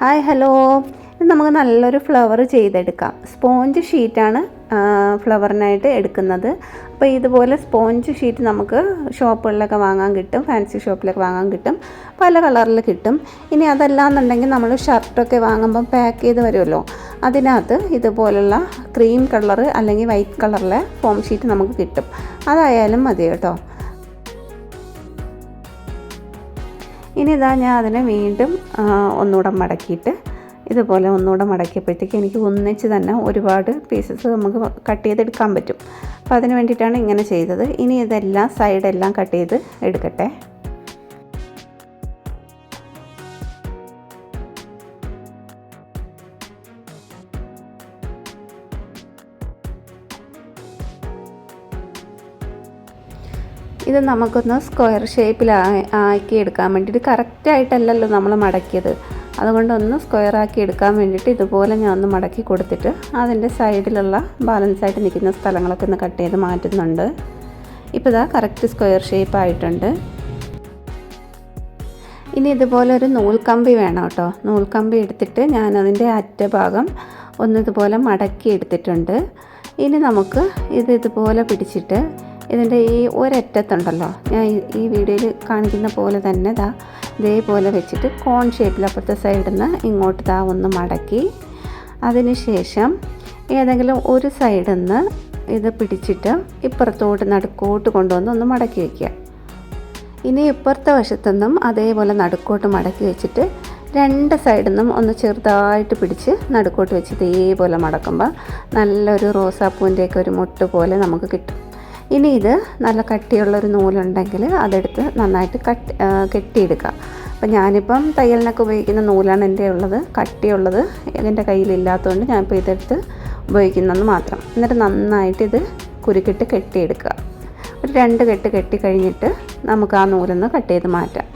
Hi hello. നമുക്ക് നല്ലൊരു flower ചെയ്തെടുക്കാം. സ്പോഞ്ച് ഷീറ്റാണ് ഫ്ലവറിനായിട്ട് എടുക്കുന്നത്. അപ്പോൾ ഇതുപോലെ സ്പോഞ്ച് ഷീറ്റ് നമുക്ക് ഷോപ്പുകളിലൊക്കെ വാങ്ങാൻ കിട്ടും ഫാൻസി ഷോപ്പിലൊക്കെ വാങ്ങാൻ കിട്ടും പല കളറിൽ കിട്ടും. ഇനി അതല്ലാന്നുണ്ടെങ്കിൽ നമ്മൾ ഷർട്ടൊക്കെ വാങ്ങുമ്പോൾ പാക്ക് ചെയ്ത് വരുമല്ലോ. അതിനകത്ത് ഇതുപോലുള്ള ക്രീം കളർ അല്ലെങ്കിൽ വൈറ്റ് കളറിലെ ഫോം ഷീറ്റ് നമുക്ക് കിട്ടും. അതായാലും മതി കേട്ടോ. ഇനി ഇതാ ഞാൻ അതിനെ വീണ്ടും ഒന്നുകൂടെ മടക്കിയിട്ട് ഇതുപോലെ ഒന്നുകൂടെ മടക്കിയപ്പോഴത്തേക്ക് എനിക്ക് ഒന്നിച്ച് തന്നെ ഒരുപാട് പീസസ് നമുക്ക് കട്ട് ചെയ്തെടുക്കാൻ പറ്റും. അപ്പോൾ അതിന് വേണ്ടിയിട്ടാണ് ഇങ്ങനെ ചെയ്തത്. ഇനി ഇതെല്ലാം സൈഡെല്ലാം കട്ട് ചെയ്ത് എടുക്കട്ടെ. ഇത് നമുക്കൊന്ന് സ്ക്വയർ ഷേപ്പിൽ ആക്കി എടുക്കാൻ വേണ്ടിയിട്ട് കറക്റ്റായിട്ടല്ലല്ലോ നമ്മൾ മടക്കിയത്. അതുകൊണ്ട് ഒന്ന് സ്ക്വയർ ആക്കി എടുക്കാൻ വേണ്ടിയിട്ട് ഇതുപോലെ ഞാൻ ഒന്ന് മടക്കി കൊടുത്തിട്ട് അതിന്റെ സൈഡിലുള്ള ബാലൻസ് ആയിട്ട് നിൽക്കുന്ന സ്ഥലങ്ങളൊക്കെ ഒന്ന് കട്ട് ചെയ്ത് മാറ്റുന്നുണ്ട്. ഇപ്പോൾ ഇതാ കറക്റ്റ് സ്ക്വയർ ഷേപ്പ് ആയിട്ടുണ്ട്. ഇനി ഇതുപോലെ ഒരു നൂൽക്കമ്പി വേണം കേട്ടോ. നൂൽക്കമ്പി എടുത്തിട്ട് ഞാൻ അതിന്റെ അറ്റഭാഗം ഒന്ന് ഇതുപോലെ മടക്കി എടുത്തിട്ടുണ്ട്. ഇനി നമുക്ക് ഇത് ഇതുപോലെ പിടിച്ചിട്ട് ഇതിന്റെ ഈ ഒരറ്റത്തുണ്ടല്ലോ. ഞാൻ ഈ- വീഡിയോയിൽ കാണിക്കുന്ന പോലെ തന്നെ ദാ ഇതേപോലെ വെച്ചിട്ട് കോൺ ഷേപ്പിൽ അപ്പുറത്തെ സൈഡിൽ നിന്ന് ഇങ്ങോട്ട് ദാ ഒന്ന് മടക്കി. അതിനുശേഷം ഏതെങ്കിലും ഒരു സൈഡിൽ നിന്ന് ഇത് പിടിച്ചിട്ട് ഇപ്പുറത്തോട്ട് നടുക്കോട്ട് കൊണ്ടുവന്ന് ഒന്ന് മടക്കി വയ്ക്കുക ഇനി ഇപ്പുറത്തെ വശത്തുനിന്നും അതേപോലെ നടുക്കോട്ട് മടക്കി വെച്ചിട്ട് രണ്ട് സൈഡിൽ നിന്നും ഒന്ന് ചെറുതായിട്ട് പിടിച്ച് നടുക്കോട്ട് വെച്ച് ഇതേപോലെ മടക്കുമ്പോൾ നല്ലൊരു റോസാപ്പൂവിന്റെയൊക്കെ ഒരു മുട്ട് പോലെ നമുക്ക് കിട്ടും. ഇനി ഇത് നല്ല കട്ടിയുള്ളൊരു നൂലുണ്ടെങ്കിൽ അതെടുത്ത് നന്നായിട്ട് കട്ട് കെട്ടിയെടുക്കുക അപ്പം ഞാനിപ്പം തയ്യലിനൊക്കെ ഉപയോഗിക്കുന്ന നൂലാണ് എന്റെ ഉള്ളത്. കട്ടിയുള്ളത് എന്റെ കയ്യിലില്ലാത്തതുകൊണ്ട് ഞാനിപ്പോൾ ഇതെടുത്ത് ഉപയോഗിക്കുന്നതെന്ന് മാത്രം. എന്നിട്ട് നന്നായിട്ട് ഇത് കുരുക്കിട്ട് കെട്ടിയെടുക്കുക ഒരു രണ്ട് കെട്ട് കെട്ടി കഴിഞ്ഞിട്ട് നമുക്ക് ആ നൂലൊന്ന് കട്ട് ചെയ്ത് മാറ്റാം.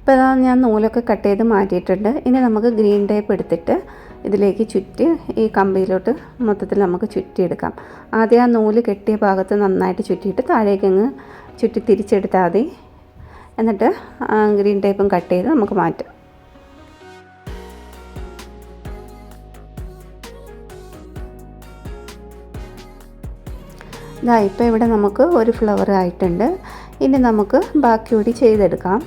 ഇപ്പോൾ ഞാൻ നൂലൊക്കെ കട്ട് ചെയ്ത് മാറ്റിയിട്ടുണ്ട്. ഇനി നമുക്ക് ഗ്രീൻ ടേപ്പ് എടുത്തിട്ട് ഇതിലേക്ക് ചുറ്റി ഈ കമ്പിയിലോട്ട് മൊത്തത്തിൽ നമുക്ക് ചുറ്റിയെടുക്കാം. ആദ്യം ആ നൂൽ കെട്ടിയ ഭാഗത്ത് നന്നായിട്ട് ചുറ്റിയിട്ട് താഴേക്കങ്ങ് ചുറ്റി തിരിച്ചെടുത്താൽ മതി. എന്നിട്ട് ഗ്രീൻ ടേപ്പും കട്ട് ചെയ്ത് നമുക്ക് മാറ്റാം. ഇതാ ഇപ്പോൾ ഇവിടെ നമുക്ക് ഒരു ഫ്ലവർ ആയിട്ടുണ്ട്. ഇനി നമുക്ക് ബാക്കി കൂടി ചെയ്തെടുക്കാം.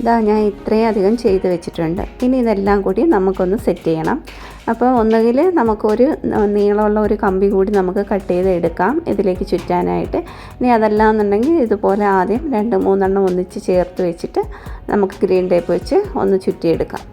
ഇതാ ഞാൻ ഇത്രയും അധികം ചെയ്ത് വെച്ചിട്ടുണ്ട്. ഇനി ഇതെല്ലാം കൂടി നമുക്കൊന്ന് സെറ്റ് ചെയ്യണം. അപ്പോൾ ഒന്നുകിൽ നമുക്കൊരു നീളമുള്ള ഒരു കമ്പി കൂടി നമുക്ക് കട്ട് ചെയ്ത് എടുക്കാം. ഇതിലേക്ക് ചുറ്റാനായിട്ട്. ഇനി അതല്ല എന്നുണ്ടെങ്കിൽ ഇതുപോലെ ആദ്യം രണ്ട് മൂന്നെണ്ണം ഒന്നിച്ച് ചേർത്ത് വെച്ചിട്ട് നമുക്ക് ഗ്രീൻ ടേപ്പ് വെച്ച് ഒന്ന് ചുറ്റിയെടുക്കാം.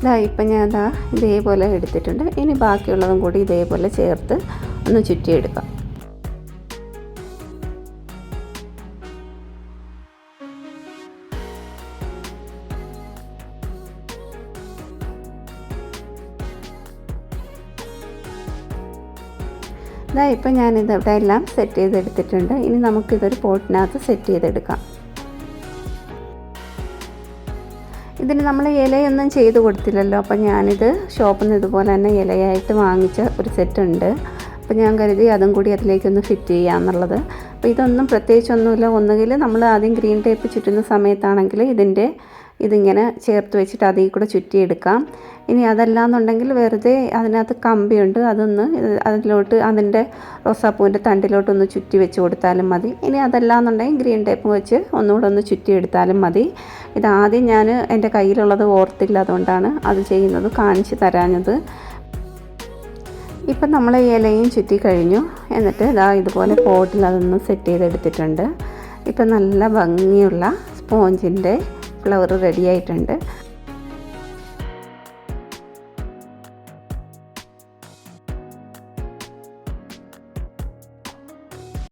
ഇതാ ഇപ്പം ഞാൻ ഇതാ ഇതേപോലെ എടുത്തിട്ടുണ്ട്. ഇനി ബാക്കിയുള്ളതും കൂടി ഇതേപോലെ ചേർത്ത് ഒന്ന് ചുറ്റിയെടുക്കാം. ഇതാ ഇപ്പം ഞാനിത് ഇവിടെ എല്ലാം സെറ്റ് ചെയ്തെടുത്തിട്ടുണ്ട്. ഇനി നമുക്കിതൊരു പോട്ടിനകത്ത് സെറ്റ് ചെയ്തെടുക്കാം. ഇതിന് നമ്മൾ ഇലയൊന്നും ചെയ്ത് കൊടുത്തില്ലല്ലോ. അപ്പം ഞാനിത് ഷോപ്പിൽ നിന്ന് ഇതുപോലെ തന്നെ ഇലയായിട്ട് വാങ്ങിച്ച ഒരു സെറ്റ് ഉണ്ട്. അപ്പോൾ ഞാൻ കരുതി അതും കൂടി അതിലേക്കൊന്ന് ഫിറ്റ് ചെയ്യാമെന്നുള്ളത് അപ്പോൾ ഇതൊന്നും പ്രത്യേകിച്ചൊന്നുമില്ല. ഒന്നുകിൽ നമ്മൾ ആദ്യം ഗ്രീൻ ടേപ്പ് ചുറ്റുന്ന സമയത്താണെങ്കിൽ ഇതിന്റെ ഇതിങ്ങനെ ചേർത്ത് വെച്ചിട്ട് അതിൽ കൂടെ ചുറ്റിയെടുക്കാം. ഇനി അതല്ലാന്നുണ്ടെങ്കിൽ വെറുതെ അതിനകത്ത് കമ്പിയുണ്ട് അതൊന്ന് അതിലോട്ട് അതിന്റെ റോസാപ്പൂവിന്റെ തണ്ടിലോട്ടൊന്ന് ചുറ്റി വെച്ച് കൊടുത്താലും മതി. ഇനി അതല്ലാന്നുണ്ടെങ്കിൽ ഗ്രീൻ ടേപ്പ് വെച്ച് ഒന്നുകൂടെ ഒന്ന് ചുറ്റിയെടുത്താലും മതി. ഇതാദ്യം ഞാൻ എന്റെ കയ്യിലുള്ളത് ഓർത്തില്ല അതുകൊണ്ടാണ് അത് ചെയ്യുന്നത് കാണിച്ച് തരാഞ്ഞത്. ഇപ്പം നമ്മൾ ഇലയും ചുറ്റി കഴിഞ്ഞു. എന്നിട്ട് ഇതാ ഇതുപോലെ പോട്ടിൽ അതൊന്ന് സെറ്റ് ചെയ്തെടുത്തിട്ടുണ്ട്. ഇപ്പം നല്ല ഭംഗിയുള്ള സ്പോഞ്ചിന്റെ ഫ്ലവർ റെഡി ആയിട്ടുണ്ട്.